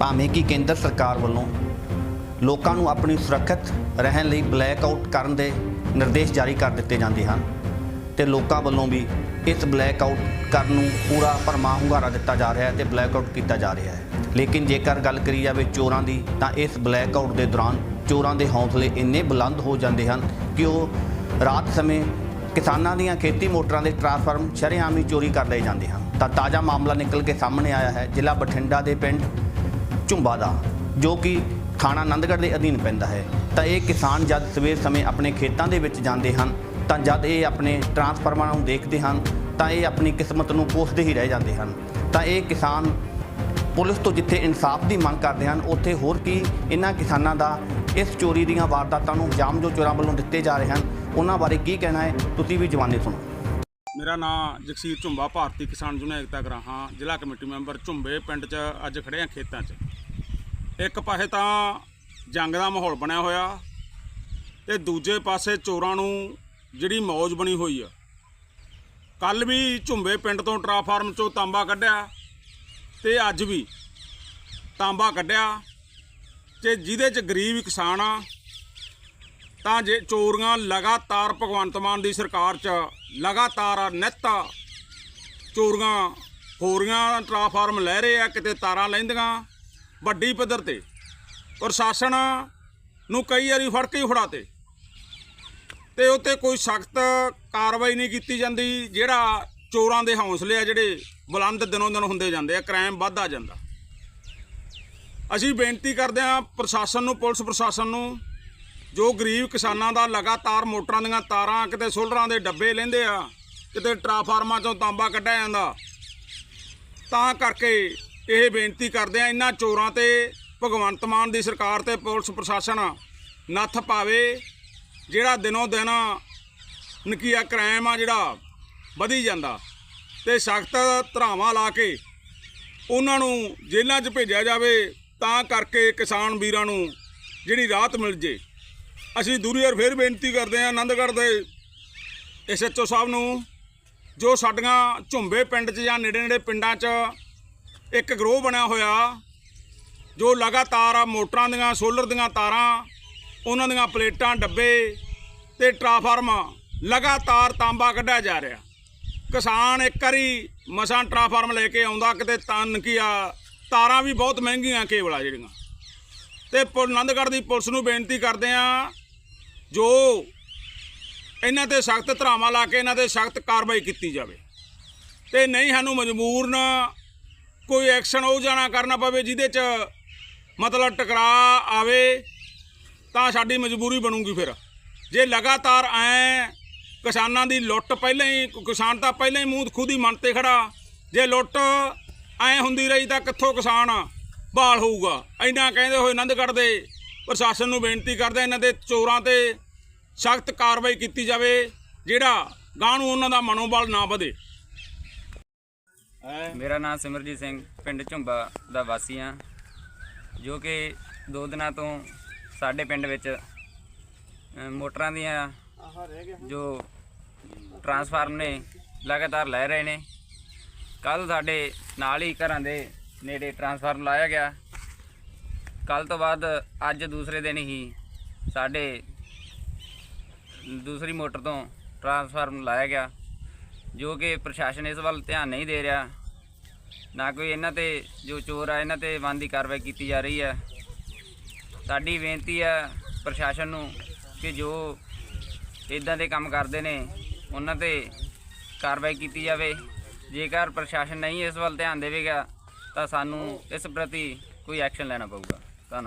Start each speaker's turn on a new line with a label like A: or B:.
A: ਭਾਵੇਂ ਕਿ ਕੇਂਦਰ ਸਰਕਾਰ ਵੱਲੋਂ ਲੋਕਾਂ ਨੂੰ ਆਪਣੀ ਸੁਰੱਖਿਅਤ ਰਹਿਣ ਲਈ ਬਲੈਕ ਆਊਟ ਕਰਨ ਦੇ ਨਿਰਦੇਸ਼ ਜਾਰੀ ਕਰ ਦਿੱਤੇ ਜਾਂਦੇ ਹਨ ਤੇ ਲੋਕਾਂ ਵੱਲੋਂ ਵੀ ਇਸ ਬਲੈਕ ਆਊਟ ਕਰਨ ਨੂੰ ਪੂਰਾ ਭਰਮਾ ਹੁੰਗਾਰਾ ਦਿੱਤਾ ਜਾ ਰਿਹਾ ਹੈ ਤੇ ਬਲੈਕ ਆਊਟ ਕੀਤਾ ਜਾ ਰਿਹਾ ਹੈ। ਲੇਕਿਨ ਜੇਕਰ ਗੱਲ ਕਰੀ ਜਾਵੇ ਚੋਰਾਂ ਦੀ, ਤਾਂ ਇਸ ਬਲੈਕ ਆਊਟ ਦੇ ਦੌਰਾਨ ਚੋਰਾਂ ਦੇ ਹੌਸਲੇ ਇੰਨੇ ਬੁਲੰਦ ਹੋ ਜਾਂਦੇ ਹਨ ਕਿ ਉਹ ਰਾਤ ਸਮੇਂ ਕਿਸਾਨਾਂ ਦੀਆਂ ਖੇਤੀ ਮੋਟਰਾਂ ਦੇ ਟਰਾਂਸਫਾਰਮ ਸ਼ਰੇਆਮ ਹੀ ਚੋਰੀ ਕਰ ਲਏ ਜਾਂਦੇ ਹਨ। ਤਾਂ ਤਾਜ਼ਾ ਮਾਮਲਾ ਨਿਕਲ ਕੇ ਸਾਹਮਣੇ ਆਇਆ ਹੈ। ਜ਼ਿਲ੍ਹਾ ਬਠਿੰਡਾ ਦੇ ਪਿੰਡ ਝੁੰਬਾ ਦਾ, ਜੋ ਕਿ ਥਾਣਾ ਆਨੰਦਗੜ੍ਹ ਦੇ ਅਧੀਨ ਪੈਂਦਾ ਹੈ। ਤਾਂ ਇਹ ਕਿਸਾਨ ਜਦ ਸਵੇਰ ਸਮੇਂ ਆਪਣੇ ਖੇਤਾਂ ਦੇ ਵਿੱਚ ਜਾਂਦੇ ਹਨ, ਤਾਂ ਜਦ ਇਹ ਆਪਣੇ ਟਰਾਂਸਫਾਰਮਰਾਂ ਨੂੰ ਦੇਖਦੇ ਹਨ, ਤਾਂ ਇਹ ਆਪਣੀ ਕਿਸਮਤ ਨੂੰ ਕੋਸਦੇ ਹੀ ਰਹਿ ਜਾਂਦੇ ਹਨ। ਤਾਂ ਇਹ ਕਿਸਾਨ ਪੁਲਿਸ ਤੋਂ ਜਿੱਥੇ ਇਨਸਾਫ ਦੀ ਮੰਗ ਕਰਦੇ ਹਨ, ਉੱਥੇ ਹੋਰ ਕੀ ਇਹਨਾਂ ਕਿਸਾਨਾਂ ਦਾ ਇਸ ਚੋਰੀ ਦੀਆਂ ਵਾਰਦਾਤਾਂ ਨੂੰ ਜਾਮ ਜੋ ਚੋਰਾਂ ਵੱਲੋਂ ਦਿੱਤੇ ਜਾ ਰਹੇ ਹਨ, ਉਹਨਾਂ ਬਾਰੇ ਕੀ ਕਹਿਣਾ ਹੈ, ਤੁਸੀਂ ਵੀ ਜਵਾਨੀ ਸੁਣੋ।
B: ਮੇਰਾ ਨਾਮ ਜਗਸੀਰ ਝੁੰਬਾ, ਭਾਰਤੀ ਕਿਸਾਨ ਯੂਨੀਅਨ ਏਕਤਾ ਗਰਾਹਾਂ, ਜ਼ਿਲ੍ਹਾ ਕਮੇਟੀ ਮੈਂਬਰ ਝੁੰਬੇ, ਪਿੰਡ 'ਚ ਅੱਜ ਖੜੇ ਆ ਖੇਤਾਂ 'ਚ। ਇੱਕ ਪਾਸੇ ਤਾਂ ਜੰਗ ਦਾ ਮਾਹੌਲ ਬਣਿਆ ਹੋਇਆ ਤੇ ਦੂਜੇ ਪਾਸੇ ਚੋਰਾਂ ਨੂੰ ਜਿਹੜੀ ਮੌਜ ਬਣੀ ਹੋਈ ਆ। ਕੱਲ ਵੀ ਝੁੰਬੇ ਪਿੰਡ ਤੋਂ ਟਰਾਫਾਰਮ 'ਚੋਂ ਤਾਂਬਾ ਕੱਢਿਆ ਤੇ ਅੱਜ ਵੀ ਤਾਂਬਾ ਕੱਢਿਆ ਤੇ ਜਿਹਦੇ 'ਚ ਗਰੀਬ ਕਿਸਾਨ ਆ, ਤਾਂ ਜੇ ਚੋਰੀਆਂ ਲਗਾਤਾਰ ਭਗਵੰਤ ਮਾਨ ਦੀ ਸਰਕਾਰ 'ਚ ਲਗਾਤਾਰ ਨਿੱਤ ਚੋਰੀਆਂ ਹੋ ਰਹੀਆਂ ਟਰਾਫਾਰਮ ਲੈ ਰਹੇ ਆ, ਕਿਤੇ ਤਾਰਾਂ ਲੈਂਦੀਆਂ ਵੱਡੀ ਪੱਧਰ ਤੇ। ਪ੍ਰਸ਼ਾਸਨ ਨੂੰ ਕਈ ਵਾਰੀ ਫੜ ਕੇ ਹੀ ਫੜਾਤੇ। ਤੇ ਉੱਤੇ ਕੋਈ ਸਖਤ ਕਾਰਵਾਈ ਨਹੀਂ ਕੀਤੀ ਜਾਂਦੀ, ਜਿਹੜਾ ਚੋਰਾਂ ਦੇ ਹੌਸਲੇ ਆ, ਜਿਹੜੇ ਬੁਲੰਦ ਦਿਨੋਂ ਦਿਨ ਹੁੰਦੇ ਜਾਂਦੇ ਆ, ਕ੍ਰਾਈਮ ਵੱਧਦਾ ਜਾਂਦਾ। ਅਸੀਂ ਬੇਨਤੀ ਕਰਦੇ ਹਾਂ ਪ੍ਰਸ਼ਾਸਨ ਨੂੰ, ਪੁਲਿਸ ਪ੍ਰਸ਼ਾਸਨ ਨੂੰ, ਜੋ ਗਰੀਬ ਕਿਸਾਨਾਂ ਦਾ ਲਗਾਤਾਰ ਮੋਟਰਾਂ ਦੀਆਂ ਤਾਰਾਂ ਕਿਤੇ ਸੋਲਰਾਂ ਦੇ ਡੱਬੇ ਲੈਂਦੇ ਆ, ਕਿਤੇ ਟਰਾਫਾਰਮਾਂ ਚੋਂ ਤਾਂਬਾ ਕੱਢਿਆ ਜਾਂਦਾ, ਤਾਂ ਕਰਕੇ ਇਹ ਬੇਨਤੀ ਕਰਦੇ ਆ, ਇਹਨਾਂ ਚੋਰਾਂ ਤੇ, ਭਗਵੰਤ ਮਾਨ ਦੀ ਸਰਕਾਰ ਤੇ, ਪੁਲਿਸ ਪ੍ਰਸ਼ਾਸਨ ਨੱਥ ਪਾਵੇ। ਜਿਹੜਾ ਦਿਨੋਂ ਦਿਨ ਨਕੀਆ ਕ੍ਰਾਈਮ ਆ, ਜਿਹੜਾ ਵਧੀ ਜਾਂਦਾ ਤੇ ਸਖਤ ਧਰਾਵਾਂ ਲਾ ਕੇ ਉਹਨਾਂ ਨੂੰ ਜੇਲ੍ਹਾਂ 'ਚ ਭੇਜਿਆ ਜਾਵੇ, ਤਾਂ ਕਰਕੇ ਕਿਸਾਨ ਵੀਰਾਂ ਨੂੰ ਜਿਹੜੀ ਰਾਹਤ ਮਿਲ ਜੇ। ਅਸੀਂ ਦੂਰੀ ਵਾਰ ਫੇਰ ਬੇਨਤੀ ਕਰਦੇ ਹਾਂ ਆਨੰਦਗੜ੍ਹ ਦੇ ਐਸਐਚਓ ਸਾਹਿਬ ਨੂੰ, ਜੋ ਸਾਡੀਆਂ ਝੁੰਬੇ ਪਿੰਡ 'ਚ ਜਾਂ ਨੇੜੇ ਨੇੜੇ ਪਿੰਡਾਂ 'ਚ ਇੱਕ ਗਰੋਹ ਬਣਿਆ ਹੋਇਆ, ਜੋ ਲਗਾਤਾਰ ਮੋਟਰਾਂ ਦੀਆਂ, ਸੋਲਰ ਦੀਆਂ ਤਾਰਾਂ, ਉਹਨਾਂ ਦੀਆਂ ਪਲੇਟਾਂ, ਡੱਬੇ ਤੇ ਟਰਾਫਾਰਮ ਲਗਾਤਾਰ ਤਾਂਬਾ ਕੱਢਿਆ ਜਾ ਰਿਹਾ। ਕਿਸਾਨ ਇੱਕ ਵਾਰੀ ਮਸਾਂ ਟਰਾਫਾਰਮ ਲੈ ਕੇ ਆਉਂਦਾ, ਕਿਤੇ ਤਨ ਕੀ ਆ, ਤਾਰਾਂ ਵੀ ਬਹੁਤ ਮਹਿੰਗੀਆਂ ਕੇਵਲ ਆ ਜਿਹੜੀਆਂ। ਤੇ ਪੁ- ਆਨੰਦਗੜ੍ਹ ਦੀ ਪੁਲਿਸ ਨੂੰ ਬੇਨਤੀ ਕਰਦੇ ਆ ਜੋ ਇਹਨਾਂ ਤੇ ਸਖਤ ਧਰਾਵਾਂ ਲਾ ਕੇ ਇਹਨਾਂ ਤੇ ਸਖਤ ਕਾਰਵਾਈ ਕੀਤੀ ਜਾਵੇ। ਤੇ ਨਹੀਂ ਸਾਨੂੰ ਮਜਬੂਰਨ ਕੋਈ ਐਕਸ਼ਨ ਉਹ ਜਾਣਾ ਕਰਨਾ ਪਵੇ ਜਿਹਦੇ ਚ ਮਤਲਬ ਟਕਰਾ ਆਵੇ, ਤਾਂ ਸਾਡੀ ਮਜਬੂਰੀ ਬਣੂਗੀ ਫਿਰ। ਜੇ ਲਗਾਤਾਰ ਐ ਕਿਸਾਨਾਂ ਦੀ ਲੁੱਟ ਪਹਿਲਾਂ ਹੀ, ਕਿਸਾਨ ਤਾਂ ਪਹਿਲਾਂ ਹੀ ਮੂੰਹ ਖੁਦ ਹੀ ਮਨ ਤੇ ਖੜਾ। ਜੇ ਲੁੱਟ ਐ ਹੁੰਦੀ ਰਹੀ ਤਾਂ ਕਿੱਥੋਂ ਕਿਸਾਨ ਬਹਾਲ ਹੋਊਗਾ? ਇੰਨਾ ਕਹਿੰਦੇ ਹੋਏ ਆਨੰਦਗੜ੍ਹ ਦੇ ਪ੍ਰਸ਼ਾਸਨ ਨੂੰ ਬੇਨਤੀ ਕਰਦੇ ਇਹਨਾਂ ਦੇ ਚੋਰਾਂ ਤੇ ਸਖਤ ਕਾਰਵਾਈ ਕੀਤੀ ਜਾਵੇ, ਜਿਹੜਾ ਗਾਂ ਨੂੰ ਉਹਨਾਂ ਦਾ ਮਨੋਬਲ ਨਾ ਵਧੇ।
C: ਮੇਰਾ ਨਾਮ ਸਿਮਰਜੀਤ ਸਿੰਘ ਪਿੰਡ ਝੁੰਬਾ ਦਾ ਵਾਸੀ ਹਾਂ। ਜੋ ਕਿ ਦੋ ਦਿਨਾਂ ਤੋਂ ਸਾਡੇ ਪਿੰਡ ਵਿੱਚ ਮੋਟਰਾਂ ਦੀਆਂ ਜੋ ਟਰਾਂਸਫਾਰਮ ਨੇ ਲਗਾਤਾਰ ਲੈ ਰਹੇ ਨੇ। ਕੱਲ ਸਾਡੇ ਨਾਲ ਹੀ ਘਰਾਂ ਦੇ ਨੇੜੇ ਟਰਾਂਸਫਾਰਮ ਲਾਇਆ ਗਿਆ। ਕੱਲ ਤੋਂ ਬਾਅਦ ਅੱਜ ਦੂਸਰੇ ਦਿਨ ਹੀ ਸਾਡੇ ਦੂਸਰੀ ਮੋਟਰ ਤੋਂ ਟਰਾਂਸਫਾਰਮ ਲਾਇਆ ਗਿਆ। ਜੋ ਕਿ ਪ੍ਰਸ਼ਾਸਨ ਇਸ ਵੱਲ ਧਿਆਨ ਨਹੀਂ ਦੇ ਰਿਹਾ। ਨਾ ਕੋਈ ਇਹਨਾਂ ਤੇ ਜੋ ਚੋਰ ਆ, ਇਹਨਾਂ ਤੇ ਬਣਦੀ ਕਾਰਵਾਈ ਕੀਤੀ ਜਾ ਰਹੀ ਹੈ। ਸਾਡੀ ਬੇਨਤੀ ਹੈ ਪ੍ਰਸ਼ਾਸਨ ਨੂੰ ਕਿ ਜੋ ਇਦਾਂ ਦੇ ਕੰਮ ਕਰਦੇ ਨੇ, ਉਹਨਾਂ ਤੇ ਕਾਰਵਾਈ ਕੀਤੀ ਜਾਵੇ। ਜੇਕਰ ਪ੍ਰਸ਼ਾਸਨ ਨਹੀਂ ਇਸ ਵੱਲ ਧਿਆਨ ਦੇਵੇਗਾ, ਤਾਂ ਸਾਨੂੰ ਇਸ ਪ੍ਰਤੀ ਕੋਈ ਐਕਸ਼ਨ ਲੈਣਾ ਪਊਗਾ। ਧੰਨਵਾਦ।